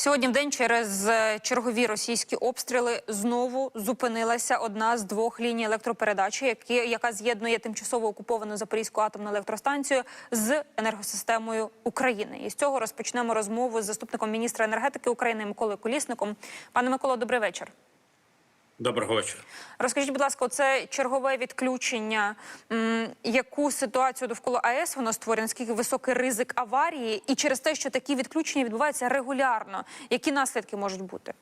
Сьогодні в день через е, чергові російські обстріли знову зупинилася одна з двох ліній електропередачі, які, яка з'єднує тимчасово окуповану Запорізьку атомну електростанцію з енергосистемою України. І з цього розпочнемо розмову з заступником міністра енергетики України Миколою Колісником. Пане Миколо, добрий вечір. Доброго вечора. Розкажіть, будь ласка, це чергове відключення. Яку ситуацію довкола АЕС воно створює? Наскільки високий ризик аварії? І через те, що такі відключення відбуваються регулярно, які наслідки можуть бути?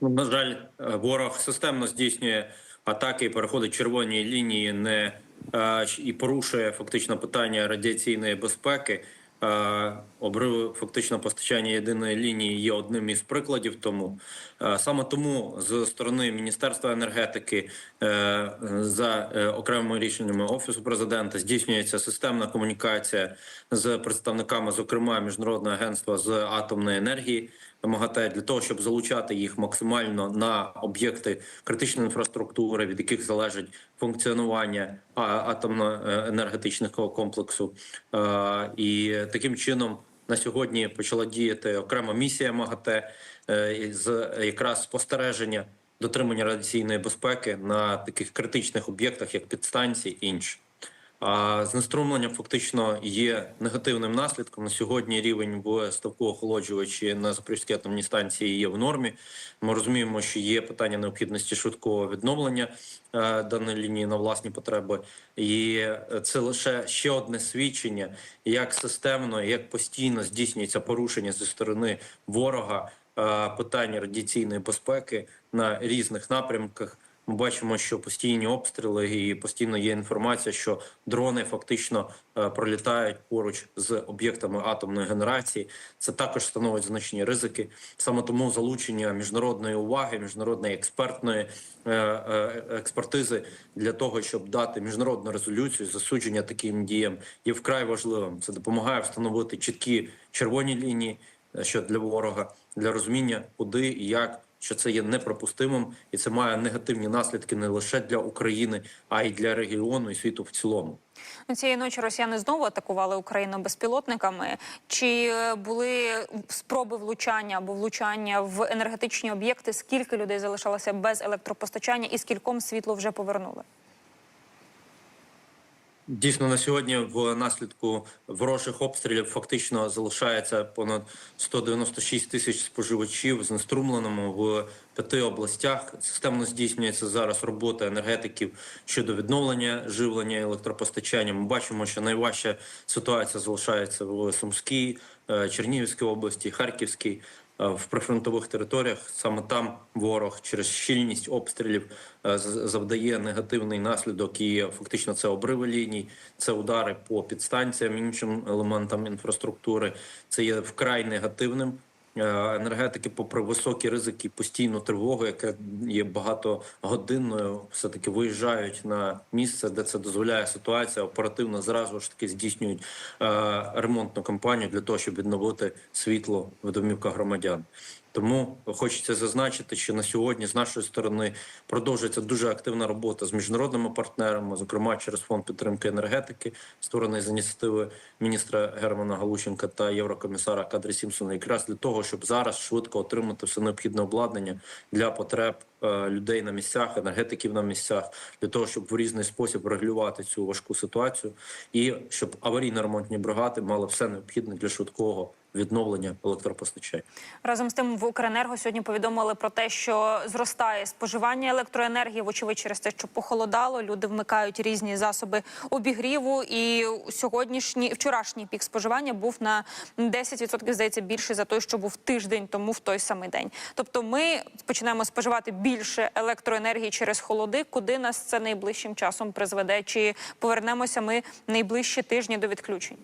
Ну, На жаль, е, ворог системно здійснює атаки і переходить червоні лінії, не е, і порушує фактично питання радіаційної безпеки. Е, Обриви фактично постачання єдиної лінії є одним із прикладів. Тому Е, саме тому з сторони Міністерства енергетики е, за окремими рішеннями офісу президента здійснюється системна комунікація з представниками, зокрема міжнародного агентства з атомної енергії. МАГАТЕ для того, щоб залучати їх максимально на об'єкти критичної інфраструктури, від яких залежить функціонування атомно-енергетичного комплексу. Е, І таким чином на сьогодні почала діяти окрема місія МАГАТЕ е, з якраз спостереження дотримання радіаційної безпеки на таких критичних об'єктах, як підстанції і інші. Знеструмлення фактично є негативним наслідком. На сьогодні рівень в ставку охолоджувачі на Запорізькій атомній станції є в нормі. Ми розуміємо, що є питання необхідності швидкого відновлення е, даної лінії на власні потреби, і це лише ще одне свідчення, як системно, як постійно здійснюється порушення зі сторони ворога е, питання радіаційної безпеки на різних напрямках. Ми бачимо, що постійні обстріли і постійно є інформація, що дрони фактично е, пролітають поруч з об'єктами атомної генерації. Це також становить значні ризики. Саме тому залучення міжнародної уваги, міжнародної експертної е, е, експертизи для того, щоб дати міжнародну резолюцію засудження таким діям, є вкрай важливим. Це допомагає встановити чіткі червоні лінії, що для ворога для розуміння, куди і як що це є неприпустимим, і це має негативні наслідки не лише для України, а й для регіону і світу в цілому. Ну, Цієї ночі росіяни знову атакували Україну безпілотниками. Чи е, були спроби влучання або влучання в енергетичні об'єкти? Скільки людей залишалося без електропостачання і скільком світло вже повернули? Дійсно, на сьогодні в наслідку ворожих обстрілів фактично залишається понад 196 тисяч споживачів знеструмленому в п'яти областях. Системно здійснюється зараз робота енергетиків щодо відновлення живлення електропостачання. Ми бачимо, що найважча ситуація залишається в Сумській, е, Чернігівській області, Харківській. Е, В прифронтових територіях саме там ворог через щільність обстрілів е, завдає негативний наслідок, і фактично це обриви ліній, це удари по підстанціям, іншим елементам інфраструктури. Це є вкрай негативним. Е, Енергетики, попри високі ризики, постійну тривогу, яка є багатогодинною, все таки виїжджають на місце, де це дозволяє ситуація. Оперативно зразу ж таки здійснюють е, ремонтну кампанію для того, щоб відновити світло в домівках громадян. Тому хочеться зазначити, що на сьогодні з нашої сторони продовжується дуже активна робота з міжнародними партнерами, зокрема через фонд підтримки енергетики, створений з ініціативи міністра Германа Галущенка та єврокомісара Кадрі Сімпсона, якраз для того, щоб зараз швидко отримати все необхідне обладнання для потреб е, людей на місцях, енергетиків на місцях, для того, щоб в різний спосіб регулювати цю важку ситуацію, і щоб аварійно-ремонтні бригади мали все необхідне для швидкого відновлення електропостачання. Разом з тим в Укренерго сьогодні повідомили про те, що зростає споживання електроенергії, вочевидь через те, що похолодало. Люди вмикають різні засоби обігріву. І сьогоднішній вчорашній пік споживання був на 10%, здається, більше за той, що був тиждень тому в той самий день. Тобто, ми починаємо споживати більше електроенергії через холоди. Куди нас це найближчим часом призведе? Чи повернемося ми найближчі тижні до відключень?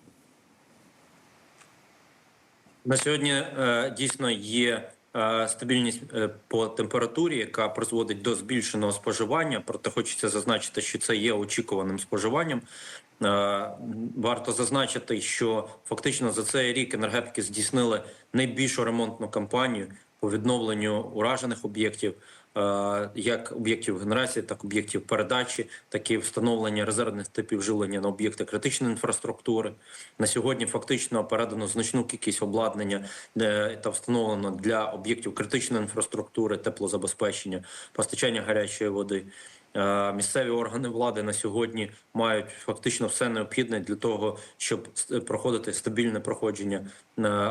На сьогодні е, дійсно є е, стабільність е, по температурі, яка призводить до збільшеного споживання. Проте хочеться зазначити, що це є очікуваним споживанням. Варто зазначити, що фактично за цей рік енергетики здійснили найбільшу ремонтну кампанію по відновленню уражених об'єктів, е, як об'єктів генерації, так об'єктів передачі, так і встановлення резервних типів живлення на об'єкти критичної інфраструктури. На сьогодні фактично передано значну кількість обладнання е, та встановлено для об'єктів критичної інфраструктури, теплозабезпечення, постачання гарячої води. Е, Місцеві органи влади на сьогодні мають фактично все необхідне для того, щоб проходити стабільне проходження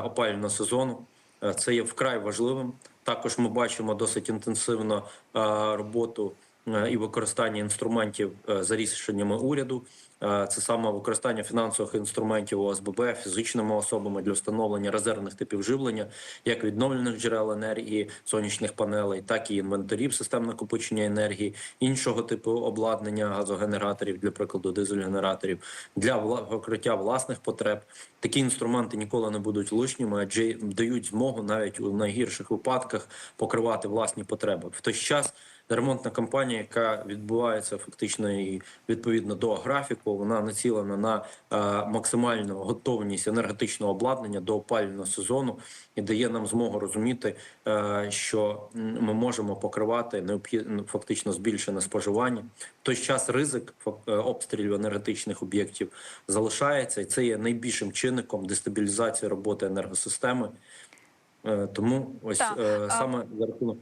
опалювального сезону. Е, Це є вкрай важливим. Також ми бачимо досить інтенсивно е, роботу е, і використання інструментів за рішеннями уряду. Е, Це саме використання фінансових інструментів ОСББ фізичними особами для встановлення резервних типів живлення, як відновлених джерел енергії, сонячних панелей, так і інвентарів систем накопичення енергії, іншого типу обладнання газогенераторів, для прикладу, дизель-генераторів, для покриття власних потреб. Такі інструменти ніколи не будуть лишніми, адже дають змогу навіть у найгірших випадках покривати власні потреби. В той час ремонтна кампанія, яка відбувається фактично і відповідно до графіку, вона націлена на е, максимальну готовність енергетичного обладнання до опалювального сезону і дає нам змогу розуміти, е, що ми можемо покривати необхідно фактично збільшене споживання. В той час ризик е, обстрілів енергетичних об'єктів залишається, і це є найбільшим чинником дестабілізації роботи енергосистеми. Тому ось Так, саме за рахунок.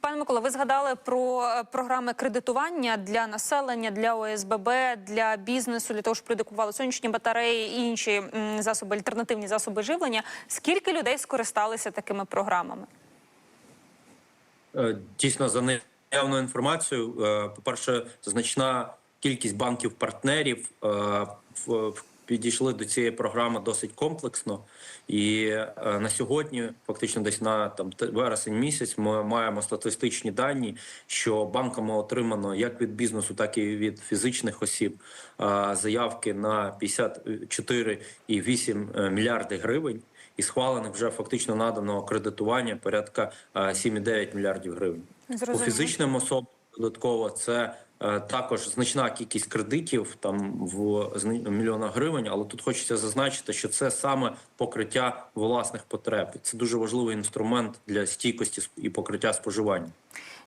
Пане Микола, ви згадали про е, програми кредитування для населення, для ОСББ, для бізнесу, для того, щоб люди сонячні батареї і інші засоби, альтернативні засоби живлення. Скільки людей скористалися такими програмами? Е, Дійсно, за наявною інформацією, е, по-перше, значна кількість банків-партнерів в- підійшли до цієї програми досить комплексно. І е, на сьогодні, фактично, десь на там вересень місяць, ми маємо статистичні дані, що банками отримано як від бізнесу, так і від фізичних осіб е, заявки на 54,8 е, мільярди гривень. І схвалених вже фактично надано кредитування порядка е, 7,9 мільярдів гривень. По Зрозуміло. фізичним особам додатково це також значна кількість кредитів, там в мільйонах гривень. Але тут хочеться зазначити, що це саме покриття власних потреб. Це дуже важливий інструмент для стійкості і покриття споживання.